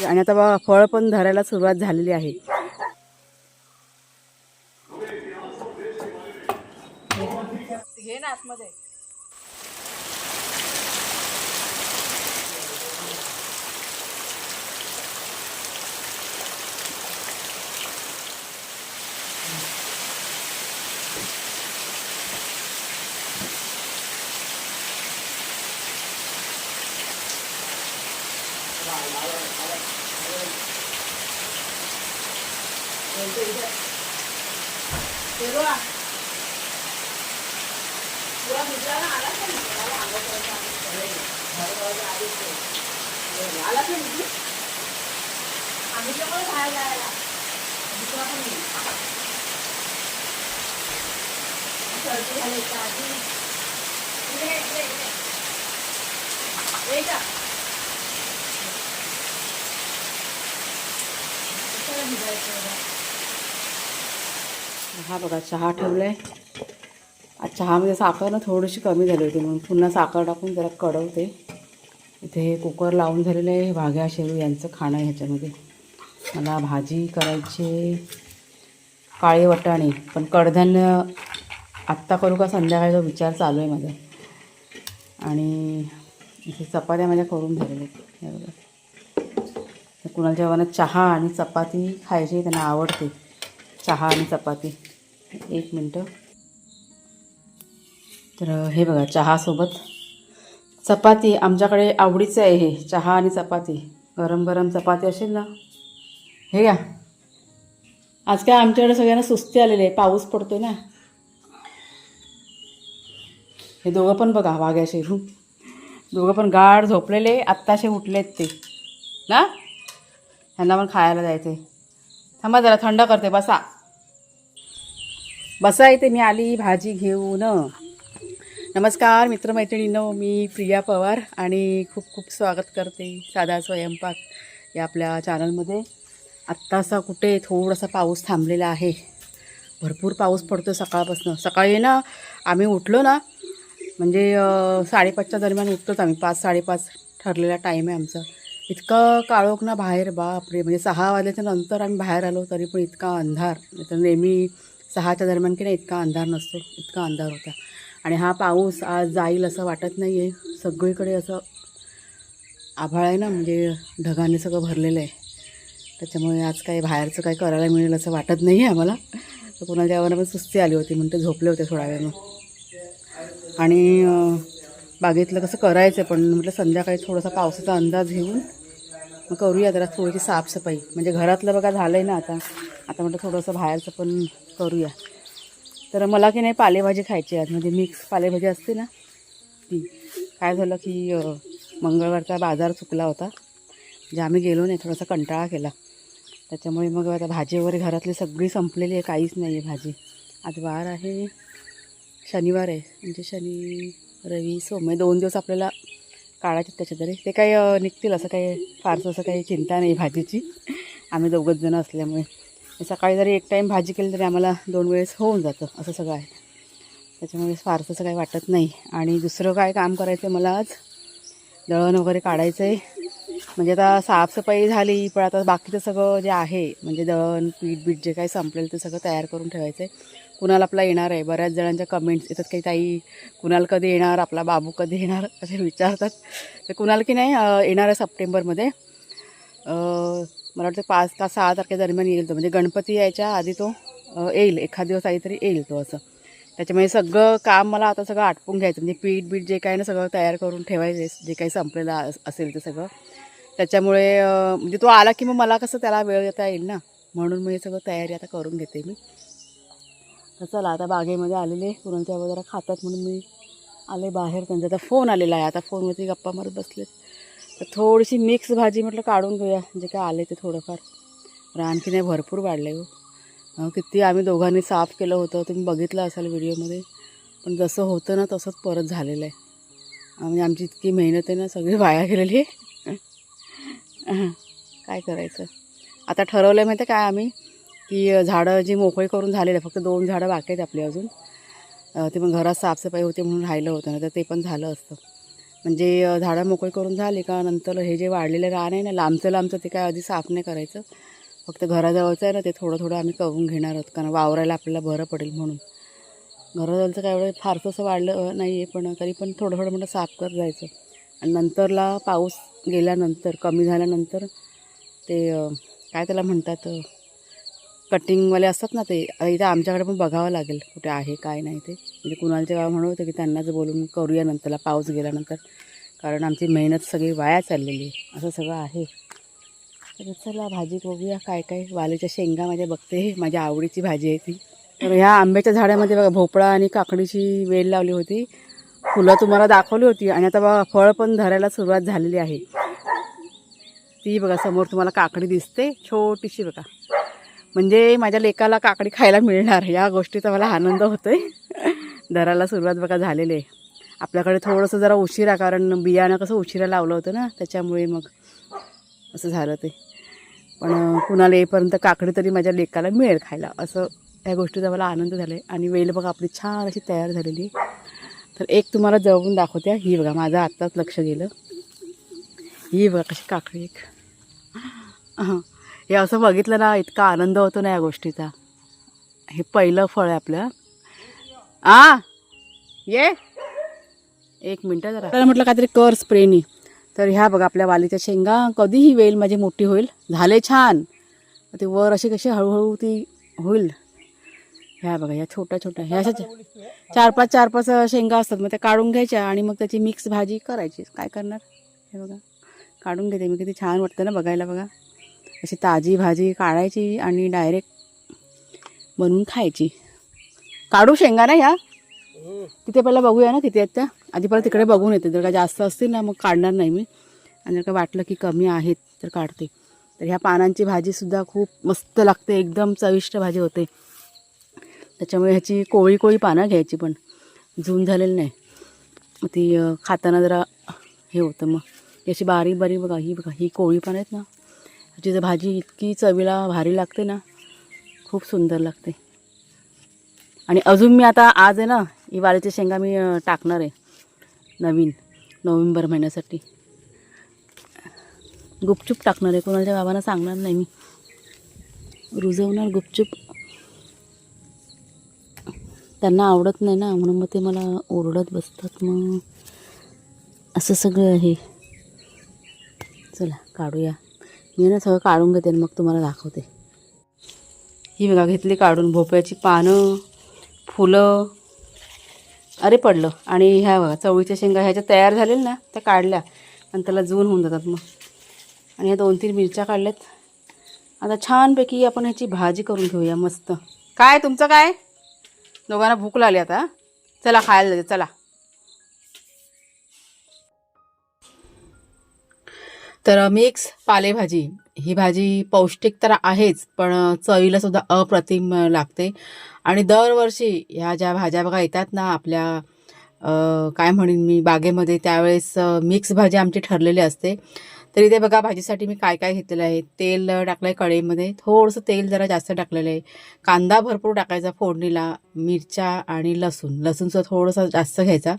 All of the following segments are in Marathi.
आणि आता बघा फळ पण धरायला सुरुवात झालेली आहे. घे ना आतमध्ये. बघा तुला मित्राला आला का मित्राला आवाज आला का मित्र आम्ही बाहेर जायला दुसरा झाली आधी का हा बघा चहा ठेवलाय. आज चहामध्ये साखर ना थोडीशी कमी झाली होती म्हणून पुन्हा साखर टाकून जरा कडवते. इथे हे कुकर लावून झालेलं आहे भाग्या शेरू यांचं खाणं आहे ह्याच्यामध्ये. मला भाजी करायची काळे वटाणे पण कडधान्य आत्ता करू का संध्याकाळचा विचार चालू आहे माझा. आणि इथे चपात्या माझ्या करून झालेल्या आहेत. बघा. कुणाच्या जेवणात चहा आणि चपाती खायची त्यांना आवडते. चहा आणि चपाती. एक मिनटं. तर हे बघा चहासोबत. चपाती आमच्याकडे आवडीचं आहे हे चहा आणि चपाती. गरम गरम चपाती असेल ना? हे घ्या. आज काय आमच्याकडे सगळ्यांना सुस्ती आलेली आहे पाऊस पडतो ना? हे दोघं पण बघा वाघ्या शेरू दोघं पण गाढ झोपलेले आत्ताशे उठलेत ते. ना? ह्यांना पण खायला जायचं आहे थांबा जरा थंड करते बसा. बसा इथे मी आली भाजी घेऊन. नमस्कार मित्रमैत्रिणींनो मी प्रिया पवार आणि खूप खूप स्वागत करते साधा स्वयंपाक या आपल्या चॅनलमध्ये. आत्तासा कुठे थोडासा पाऊस थांबलेला आहे. भरपूर पाऊस पडतो सकाळपासून. सकाळी ना आम्ही उठलो ना म्हणजे साडेपाचच्या दरम्यान उठतोच आम्ही. पाच साडेपाच ठरलेला टाईम आहे आमचा. इतका काळोख ना बाहेर बापरे. म्हणजे सहा वाजल्याच्या नंतर आम्ही बाहेर आलो तरी पण इतका अंधार. तर नेहमी सहाच्या दरम्यान की नाही इतका अंधार नसतो इतका अंधार होता. आणि हा पाऊस आज जाईल असं वाटत नाही आहे सगळीकडे असं आभाळ आहे ना म्हणजे ढगाने सगळं भरलेलं आहे. त्याच्यामुळे आज काही बाहेरचं काही करायला मिळेल असं वाटत नाही आहे आम्हाला. तर कोणाच्या जेवणाला पण सुस्ती आली होती म्हणते झोपले होते थोड्या वेळ आणि बागेतलं कसं करायचं पण म्हटलं संध्याकाळी थोडासा पावसाचा अंदाज घेऊन मग करूया जरा थोडीशी साफसफाई. म्हणजे घरातलं बघा झालं आहे ना आता. आता म्हटलं थोडंसं बाहेरचं पण करूया. तर मला की नाही पालेभाजी खायची आहे. म्हणजे मिक्स पालेभाजी असते ना ती. काय झालं की मंगळवारचा बाजार चुकला होता. म्हणजे आम्ही गेलो नाही थोडासा कंटाळा केला. त्याच्यामुळे मग आता भाजी वगैरे घरातली सगळी संपलेली आहे. काहीच नाही आहे भाजी. आज वार आहे. शनिवार आहे. म्हणजे शनी रवी सोमवार दोन दिवस आपल्याला काढायचे त्याच्यातरी ते काही निघतील असं काही फारसं असं काही चिंता नाही भाजीची. आम्ही दोघंच जणं असल्यामुळे. सकाळी जरी एक टाईम भाजी केली तरी आम्हाला दोन वेळेस होऊन जातं असं सगळं आहे. त्याच्यामुळे फारसं असं काही वाटत नाही. आणि दुसरं काय काम करायचं आहे मला आज? दळण वगैरे काढायचं आहे म्हणजे आता साफसफाई झाली पण आता बाकीचं सगळं जे आहे म्हणजे दळण पीठ बीठ जे काही संपलेलं ते सगळं तयार करून ठेवायचं आहे कुणाला आपला येणार आहे? बऱ्याच जणांच्या कमेंट्स येतात काही ताई कुणाल कधी येणार? आपला बाबू कधी येणार? असे विचारतात. तर कुणाल की नाही येणार आहे सप्टेंबरमध्ये. मला वाटतं पाच का सहा तारखे दरम्यान येईल तो. म्हणजे गणपती यायच्या आधी तो येईल. एखाद दिवस आधी तरी येईल तो असं. त्याच्यामुळे सगळं काम मला आता सगळं आटपून घ्यायचं. म्हणजे पीठ बीठ जे काही ना सगळं तयार करून ठेवायचं जे काही संपलेलं असेल ते सगळं. त्याच्यामुळे म्हणजे तो आला की मग मला कसं त्याला वेळ देता येईल ना? म्हणून मी हे सगळं तयारी आता करून घेते मी. तर चला आता बागेमध्ये आलेले कुणाच्या जरा खातात म्हणून मी आले बाहेर. त्यांचा आता फोन आलेला आहे. आता फोनवरती गप्पा मारत बसलेत. तर थोडीशी मिक्स भाजी म्हटलं काढून घेऊया. जे काय आले ते थोडंफार. तर आणखी नाही भरपूर वाढलं आहे हो किती आम्ही दोघांनी साफ केलं होतं. तुम्ही बघितलं असाल व्हिडिओमध्ये. पण जसं होतं ना तसंच परत झालेलं आहे. म्हणजे आमची इतकी मेहनत आहे ना सगळी वाया गेलेली आहे. काय करायचं? आता ठरवलं आहे माहिती आहे काय आम्ही? की झाडं जी मोकळी करून झालेलं आहे फक्त दोन झाडं बाकी आहेत आपली अजून. ते पण घरात साफसफाई होते म्हणून राहिलं होतं ना तर ते पण झालं असतं. म्हणजे झाडं मोकळी करून झाली का नंतर हे जे वाढलेलं रान आहे ना लांबचं लांबचं ते काय आधी साफ नाही करायचं. फक्त घराजवळचं आहे ना ते थोडं थोडं आम्ही करून घेणार आहोत कारण वावरायला आपल्याला बरं पडेल म्हणून. घराजवळचं काय एवढं फारसं असं वाढलं नाही आहे पण तरी पण थोडं थोडं म्हणलं साफ करत जायचं. आणि नंतरला पाऊस गेल्यानंतर कमी झाल्यानंतर ते काय त्याला म्हणतात कटिंगवाले असतात ना ते इथं आमच्याकडे पण बघावं लागेल कुठे आहे काय नाही ते. म्हणजे कुणालच्या गाव म्हणत होतं की त्यांनाच बोलून करूया नंतरला पाऊस गेल्यानंतर. कारण आमची मेहनत सगळी वाया चाललेली आहे. असं सगळं आहे. तर चला भाजी बघूया काय काय. वालीच्या शेंगा माझ्या बघते. माझ्या आवडीची भाजी आहे ती. तर ह्या आंब्याच्या झाडामध्ये बघा भोपळा आणि काकडीची वेल लावली होती. फुलं तुम्हाला दाखवली होती. आणि आता बघा फळ पण धरायला सुरुवात झालेली आहे. ती बघा समोर तुम्हाला काकडी दिसते. छोटीशी बघा. म्हणजे माझ्या लेकाला काकडी खायला मिळणार या गोष्टीचा मला आनंद होतोय. दराला सुरुवात बघा झालेली आहे. आपल्याकडे थोडंसं जरा उशिरा कारण बियाणं कसं उशिरा लावलं होतं ना त्याच्यामुळे मग असं झालं ते. पण कुणाला येईपर्यंत काकडी तरी माझ्या लेकाला मिळेल खायला असं या गोष्टीचा मला आनंद झाला आहे आणि वेल बघा आपली छान अशी तयार झालेली तर एक तुम्हाला जवळून दाखवते ही बघा माझं आत्ताच लक्ष गेलं. ही बघा कशी काकडी एक. हां हे असं बघितलं ना इतका आनंद होतो ना या गोष्टीचा. हे पहिलं फळ आहे आपलं. आ? ये. एक मिनटं जरा. त्याला म्हटलं काहीतरी कर स्प्रेनी. तर ह्या बघा आपल्या वालीच्या शेंगा. कधीही वेल माझी मोठी होईल. झाले छान. ते वर अशी कशी हळूहळू ती होईल. ह्या बघा ह्या छोट्या छोट्या ह्या अशा चार पाच चार पाच शेंगा असतात. मग त्या काढून घ्यायच्या आणि मग त्याची मिक्स भाजी करायची. काय करणार? हे बघा. काढून घेते मी. किती छान वाटतं ना बघायला बघा. अशी ताजी भाजी काढायची आणि डायरेक्ट बनवून खायची. काढू शेंगा ना ह्या? तिथे पहिला बघूया ना किती आहेत त्या? आधी पहिला तिकडे बघून येते. जर का जास्त असतील ना मग काढणार नाही मी. आणि जर का वाटलं की कमी आहेत तर काढते. तर ह्या पानांची भाजीसुद्धा खूप मस्त लागते. एकदम चविष्ट भाजी होते. त्याच्यामुळे ह्याची कोळी कोळी पानं घ्यायची पण. जून झालेली नाही. ती खाताना जरा हे होतं मग. अशी बारीक बारीक बघा ही बघा ही कोळी पानं आहेत ना. तिथं भाजी इतकी चवीला भारी लागते ना खूप सुंदर लागते. आणि अजून मी आता आज आहे ना ही शेंगा मी टाकणार आहे नवीन नोव्हेंबर महिन्यासाठी. गुपचूप टाकणार आहे कोणाच्या बाबांना सांगणार नाही मी. रुजवणार गुपचूप. त्यांना आवडत नाही ना म्हणून मग ते मला ओरडत बसतात मग. असं सगळं आहे. चला काढूया. मी ना सगळं काढून घेते आणि मग तुम्हाला दाखवते. ही बघा घेतली काढून. भोपळ्याची पानं फुलं. अरे पडलं. आणि ह्या बघा चवळीच्या शेंगा ह्याच्या तयार झालेल्या ना त्या काढल्या. आणि त्याला जून होऊन जातात मग. आणि ह्या दोन तीन मिरच्या काढल्यात. आता छानपैकी आपण ह्याची भाजी करून घेऊया मस्त. काय तुमचं काय? दोघांना भूक लागली आता चला खायला जाते चला. तर मिक्स पालेभाजी. ही भाजी पौष्टिक तर आहेच पण चवीला सुद्धा अप्रतिम लागते. आणि दरवर्षी ह्या ज्या भाज्या बघा येतात ना आपल्या काय म्हणेन मी बागेमध्ये त्यावेळेस मिक्स भाजी आमची ठरलेली असते. तर इथे बघा भाजीसाठी मी काय काय घेतलेलं आहे. तेल टाकलं आहे कढईमध्ये. थोडंसं तेल जरा जास्त टाकलेलं आहे. कांदा भरपूर टाकायचा फोडणीला मिरच्या आणि लसूण. लसूणचं थोडंसं जास्त घ्यायचा.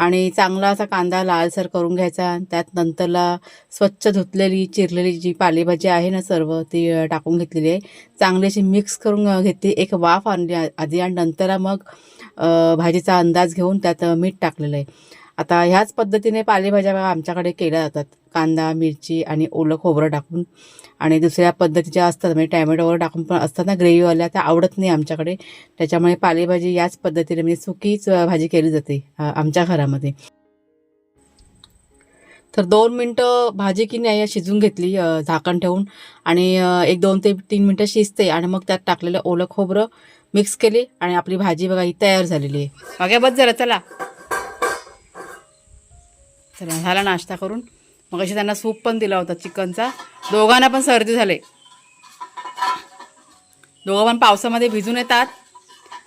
आणि चांगला असा कांदा लालसर करून घ्यायचा. त्यात नंतरला स्वच्छ धुतलेली चिरलेली जी पालेभाजी आहे ना सर्व ती टाकून घेतलेली आहे. चांगली अशी मिक्स करून घेतली. एक वाफ आणली आधी आणि नंतरला मग भाजीचा अंदाज घेऊन त्यात मीठ टाकलेलं आहे. आता ह्याच पद्धतीने पालेभाज्या आमच्याकडे केल्या जातात. कांदा मिरची आणि ओलं खोबरं टाकून. आणि दुसऱ्या पद्धतीच्या असतात म्हणजे टॅमॅटोवर टाकून पण असतात ना ग्रेव्हीवाल्या त्या आवडत नाही आमच्याकडे. त्याच्यामुळे पालेभाजी याच पद्धतीने म्हणजे सुकीच भाजी केली जाते आमच्या घरामध्ये. तर दोन मिनटं भाजी की नाही शिजून घेतली झाकण ठेवून. आणि एक दोन ते तीन मिनटं शिजते आणि मग त्यात टाकलेलं ओलं खोबरं मिक्स केली आणि आपली भाजी बघा ही तयार झालेली आहे. मागे बस जरा चला. चला झाला नाश्ता करून. मग अशी त्यांना सूप पण दिला होता चिकनचा. दोघांना पण सर्दी झाले. दोघं पण पावसामध्ये भिजून येतात.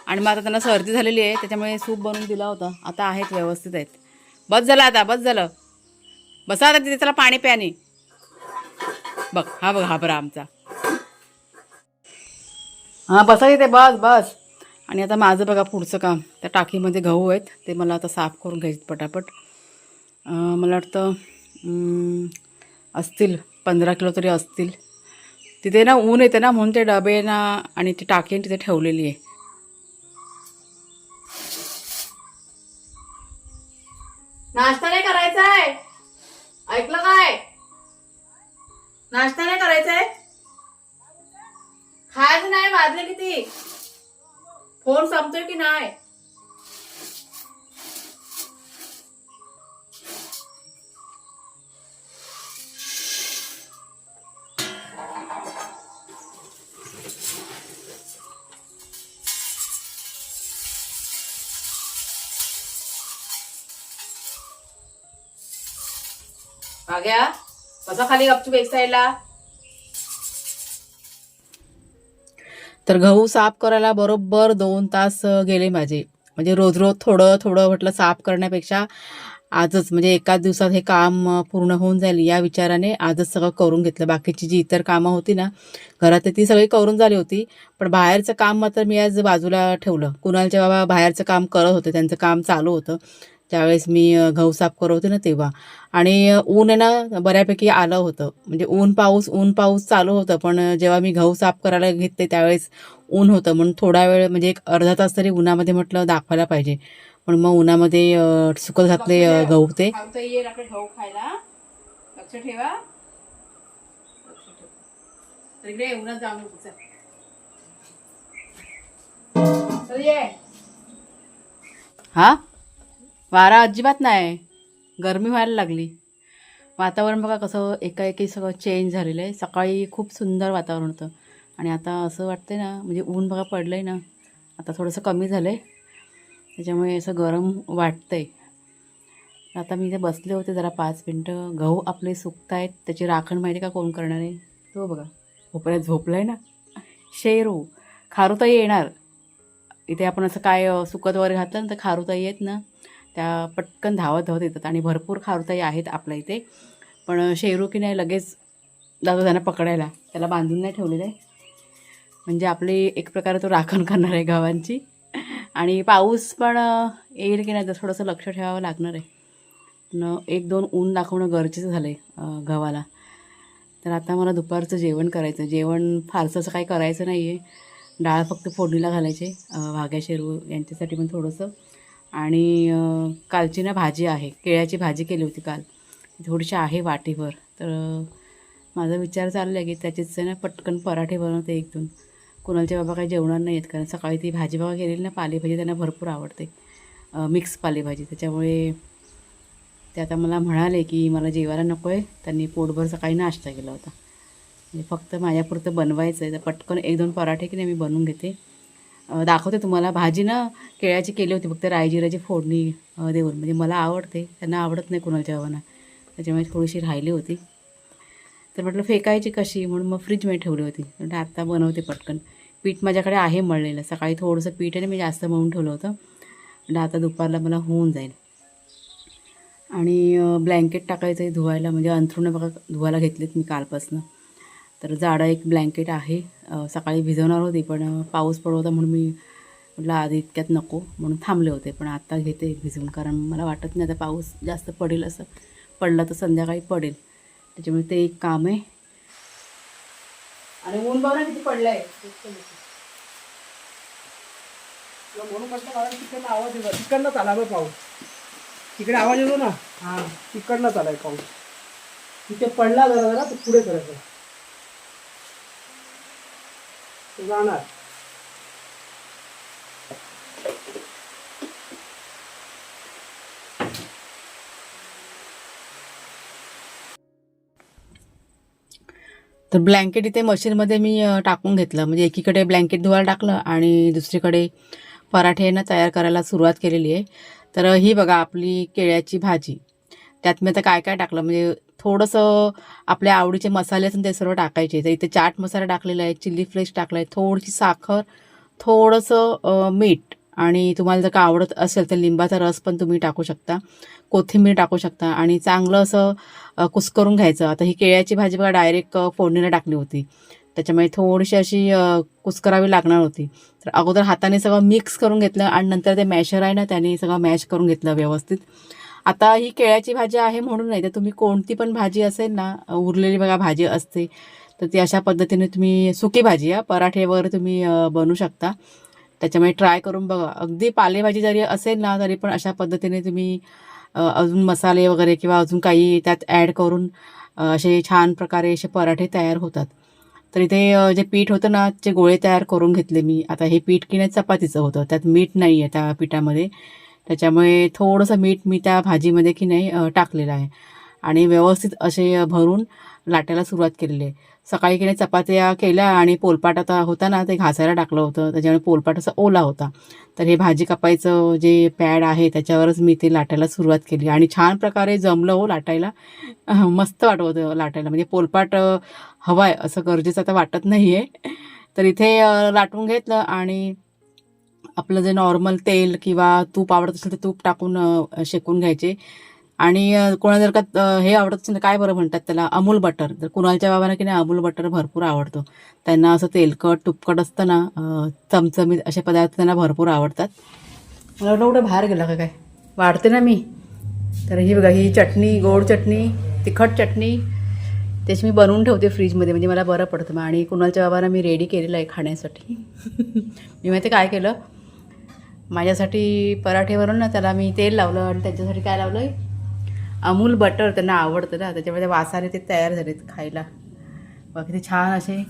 आणि मग आता त्यांना सर्दी झालेली आहे त्याच्यामुळे सूप बनवून दिला होता. आता आहेत व्यवस्थित आहेत. बस झालं आता बस झालं. बसा आता तिथे त्याला पाणी प्याने बघ हा बघ हा बरा आमचा. हां बसा तिथे बस बस. आणि आता माझं बघा पुढचं काम. त्या टाकीमध्ये गहू आहेत ते मला आता साफ करून घ्यायचे पटापट. मला वाटतं असतील. पंधरा किलो तरी असतील. तिथे ना ऊन येते ना म्हणून ते डबे ना आणि ती टाकी तिथे ठेवलेली आहे. नाश्ता नाही करायचा आहे ऐकलं काय? नाश्ता नाही करायचा आहे खायचं नाही वाजले किती? फोन संपतोय की नाही? बाग्या कसा खाली गपचूप एक साईडला तर गहू साफ करायला बरोबर दोन तास गेले माझे. म्हणजे रोज रोज थोडं थोडं म्हटलं साफ करण्यापेक्षा आजच म्हणजे एकाच दिवसात हे काम पूर्ण होऊन जाईल या विचाराने आजच सगळं करून घेतलं. बाकीची जी इतर कामं होती ना घरात ती सगळी करून झाली होती. पण बाहेरचं काम मात्र मी आज बाजूला ठेवलं. कुणालच्या बाबा बाहेरचं काम करत होते त्यांचं काम चालू होतं. त्यावेळेस मी गहू साफ करत होते ना तेव्हा. आणि ऊन आहे ना बऱ्यापैकी आलं होतं. म्हणजे ऊन पाऊस ऊन पाऊस चालू होतं. पण जेव्हा मी गहू साफ करायला घेतले त्यावेळेस ऊन होतं. म्हणून थोडा वेळ म्हणजे एक अर्धा तास तरी उन्हामध्ये म्हटलं दाखवायला पाहिजे. पण मग उन्हामध्ये सुकत घातले गहू ते. लक्ष ठेवा. उन्हात जाऊ हा? वारा अजिबात नाही गरमी व्हायला लागली. वातावरण बघा कसं एकाएकी सगळं चेंज झालेलं आहे सकाळी खूप सुंदर वातावरण होतं. आणि आता असं वाटतंय ना म्हणजे ऊन बघा पडलं आहे ना आता थोडंसं कमी झालं आहे त्याच्यामुळे असं गरम वाटतंय. आता मी इथे बसले होते जरा पाच मिनटं. गहू आपले सुकत आहेत त्याची राखण माहिती का कोण करणार आहे? तो बघा. झोपऱ्यात झोपलं आहे ना. शेरू. खारुताई येणार. इथे आपण असं काय सुकत वगैरे घातलं ना तर खारुताई आहेत ना. त्या पटकन धावत धावत येतात आणि भरपूर खारुताई आहेत आपल्या इथे. पण शेरू की नाही लगेच जातो त्यांना पकडायला त्याला बांधून नाही ठेवलेलं आहे. म्हणजे आपली एक प्रकारे तो राखण करणार आहे गावांची. आणि पाऊस पण येईल की नाही तर थोडंसं लक्ष ठेवावं लागणार आहे. न एक दोन ऊन दाखवणं गरजेचं झालं आहे गव्हाला तर आता मला दुपारचं जेवण करायचं जेवण फारसं असं काही करायचं नाही आहे डाळ फक्त फोडणीला घालायचे वाघ्या शेरू यांच्यासाठी पण थोडंसं. आणि कालची ना भाजी आहे. केळ्याची भाजी केली होती काल. थोडीशी आहे वाटीवर. तर माझा विचार चालला आहे की त्याचेच ना पटकन पराठे बनवते एक दोन कुणालचे बाबा काही जेवणार नाही आहेत कारण सकाळी ती भाजी बाबा केलेली ना पालेभाजी त्यांना भरपूर आवडते. मिक्स पालेभाजी. त्याच्यामुळे ते आता मला म्हणाले की मला जेवायला नको आहे त्यांनी पोटभर सकाळी नाश्ता केला होता. म्हणजे फक्त माझ्यापुरतं बनवायचं आहे तर पटकन एक दोन पराठे की नाही मी बनवून घेते. दाखवते तुम्हाला. भाजी ना केळ्याची केली होती फक्त रायजिराची फोडणी देऊन. म्हणजे मला आवडते. त्यांना आवडत नाही कुणाच्या जेवणा त्याच्यामुळे थोडीशी राहिली होती. तर म्हटलं फेकायची कशी? म्हणून मग फ्रीजमध्ये ठेवली होती. म्हटलं आत्ता बनवते पटकन. पीठ माझ्याकडे आहे मळलेलं. सकाळी थोडंसं पीठ आहे ना मी जास्त मळून ठेवलं होतं. म्हटलं आता दुपारला मला होऊन जाईल. आणि ब्लँकेट टाकायचं आहे धुवायला. म्हणजे अंथरुणं बघा धुवायला घेतलेत मी कालपासनं. तर जाडं एक ब्लँकेट आहे. सकाळी भिजवणार होती पण पाऊस पडत होता म्हणून मी म्हटलं आधी इतक्यात नको. म्हणून थांबले होते पण आता घेते भिजवून कारण मला वाटत नाही आता पाऊस जास्त पडेल असं. पडला तर संध्याकाळी पडेल. त्याच्यामुळे ते एक काम आहे. आणि ऊन बघा किती पडलं आहे म्हणून म्हटलं तिकडनं आवाज येतो. तिकडनंच आला बघ पाऊस. तिकडे आवाज येतो ना? हा तिकडनंच आलाय पाऊस. तिथे पडला जरा जरा तर पुढे करायचं तो जाणार. तर ब्लँकेट इथे मशीनमध्ये मी टाकून घेतलं. म्हणजे एकीकडे ब्लँकेट धुवायला टाकलं आणि दुसरीकडे पराठे ना तयार करायला सुरुवात केलेली आहे. तर ही बघा आपली केळ्याची भाजी. त्यात मी आता काय काय टाकलं? म्हणजे थोडंसं आपल्या आवडीचे मसाले असून ते सर्व टाकायचे. तर इथे चाट मसाला टाकलेला आहे चिल्ली फ्लेक्स टाकला आहे थोडीशी साखर थोडंसं मीठ आणि तुम्हाला जर का आवडत असेल तर लिंबाचा रस पण तुम्ही टाकू शकता कोथिंबीर टाकू शकता आणि चांगलं असं कुस्करून घ्यायचं. आता ही केळ्याची भाजी बघा डायरेक्ट फोडणीला टाकली होती. त्याच्यामुळे थोडीशी अशी अ, कुस्करावी लागणार होती. तर अगोदर हाताने सगळं मिक्स करून घेतलं आणि नंतर ते मॅशर आहे ना त्याने सगळं मॅश करून घेतलं व्यवस्थित. आता ही केळ्याची भाजी आहे म्हणून नाही तर तुम्ही कोणती पण भाजी असेल ना उरलेली बघा भाजी असते तर ती अशा पद्धतीने तुम्ही सुकी भाजी या पराठे वगैरे तुम्ही बनवू शकता. त्याच्यामुळे ट्राय करून बघा. अगदी पालेभाजी जरी असेल ना तरी पण अशा पद्धतीने तुम्ही अजून मसाले वगैरे किंवा अजून काही त्यात ॲड करून असे छान प्रकारे असे पराठे तयार होतात. तर इथे जे पीठ होतं ना ते गोळे तयार करून घेतले मी. आता हे पीठ की नाही चपातीचं होतं. त्यात मीठ नाही आहे त्या पिठामध्ये. त्याच्यामुळे थोडंसं मीठ मी त्या भाजीमध्ये की नाही टाकलेलं आहे. आणि व्यवस्थित असे भरून लाटायला सुरुवात केलेली आहे. सकाळी की नाही चपात्या केल्या आणि पोलपाट आता होता ना ते घासायला टाकलं होतं. त्याच्यामुळे पोलपाट असा ओला होता. तर हे भाजी कापायचं जे पॅड आहे त्याच्यावरच मी ते लाटायला सुरुवात केली. आणि छान प्रकारे जमलं हो लाटायला. मस्त वाटत होतं लाटायला. म्हणजे पोलपाट हवा आहे असं गरजेचं आता वाटत नाही आहे तर इथे लाटून घेतलं आणि आपलं जे नॉर्मल तेल किंवा तूप आवडत असेल तर तूप टाकून शेकून घ्यायचे. आणि कोणा कोणाला जर का हे आवडत असेल तर काय बरं म्हणतात त्याला? अमूल बटर जर कुणालच्या बाबांना की नाही अमूल बटर भरपूर आवडतो. त्यांना असं तेलकट तुपकट असतं ना चमचमीत असे पदार्थ त्यांना भरपूर आवडतात. मला वाटलं कुठं बाहेर गेला का काय? वाढते ना मी. तर ही बघा ही चटणी गोड चटणी तिखट चटणी त्याची मी बनवून ठेवते फ्रीजमध्ये. म्हणजे मला बरं पडतं. आणि कुणालच्या बाबांना मी रेडी केलेलं आहे खाण्यासाठी. मी माहिती काय केलं? माझ्यासाठी पराठेवरून ना त्याला मी तेल लावलं आणि त्यांच्यासाठी काय लावलं आहे अमूल बटर त्यांना आवडतं ना त्याच्यामध्ये वासाने ते तयार झालेत खायला. बाकी किती छान असे.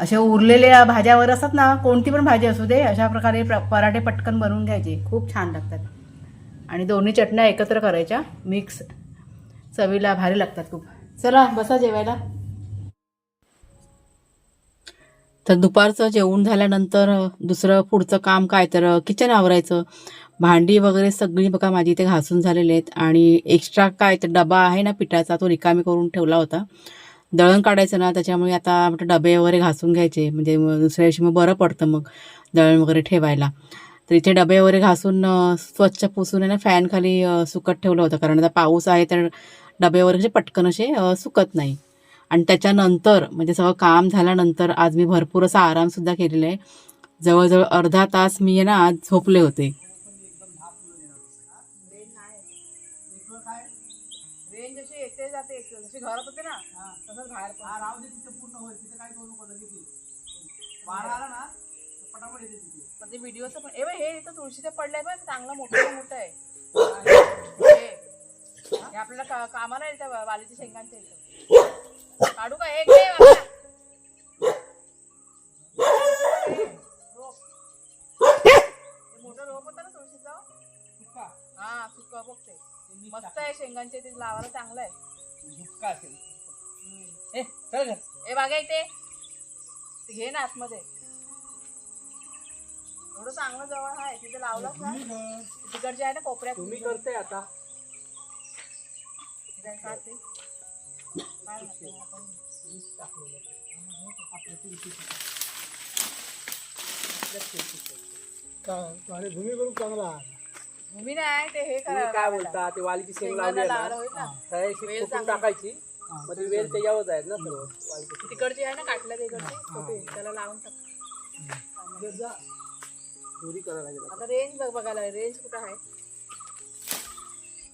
असे उरलेल्या भाज्यावर असतात ना कोणती पण भाजी असू दे अशा प्रकारे पराठे पटकन बनवून घ्यायचे. खूप छान लागतात. आणि दोन्ही चटण्या एकत्र करायच्या. मिक्स चवीला भारी लागतात खूप. चला बसा जेवायला. तर दुपारचं जेवण झाल्यानंतर दुसरं पुढचं काम काय? तर किचन आवरायचं. भांडी वगैरे सगळी बघा माझी इथे घासून झालेले आहेत. आणि एक्स्ट्रा काय तर डबा आहे ना पिठाचा तो रिकामी करून ठेवला होता. दळण काढायचं ना त्याच्यामुळे आता डबे वगैरे घासून घ्यायचे. म्हणजे दुसऱ्या दिवशी मग बरं पडतं मग दळण वगैरे ठेवायला. तर इथे डबे वगैरे घासून स्वच्छ पुसून आहे ना फॅन खाली सुकत ठेवलं होतं. कारण आता पाऊस आहे तर डबे वगैरे असे पटकन असे सुकत नाही. आणि त्याच्यानंतर म्हणजे सगळं काम झाल्यानंतर आज मी भरपूर असा आरामसुद्धा केलेला आहे. जवळजवळ अर्धा तास मी आहे ना आज झोपले होते. येते येते पण पण हे तुळशीचं पडलंय बघ चांगलं मोठं मोठं आहे आपल्याला का- कामाला येईल त्या वालीच्या शेंगांच्या इथं. काढू का? एक मोठं रोप होतं ना तुळशीचं? हा सुक मस्त आहे शेंगांचे ते लावायला चांगलं आहे. असेल. ए चल ए बागा इथे. घे ना आतमध्ये. एवढं चांगलं जवळ आहे. तिथे लावलंच ना. तिकडचे आहे ना कोपऱ्यात. तुम्ही करते आता. काय खाते? आणि भूमी करून चांगला भूमी नाही ते हे तुम्ही करा काय बोलता? ते वालीची शेंग लावली आहे ना? चांगली. टाकायची. मग ती वेल त्याच्यावरच आहेत ना सर्व वालीची तिकडची आहे ना काटल्या तिकडची? त्याला लावून टाक. जा. दोरी करायला लागेल आता रेंज बघ बघायला रेंज कुठं आहे?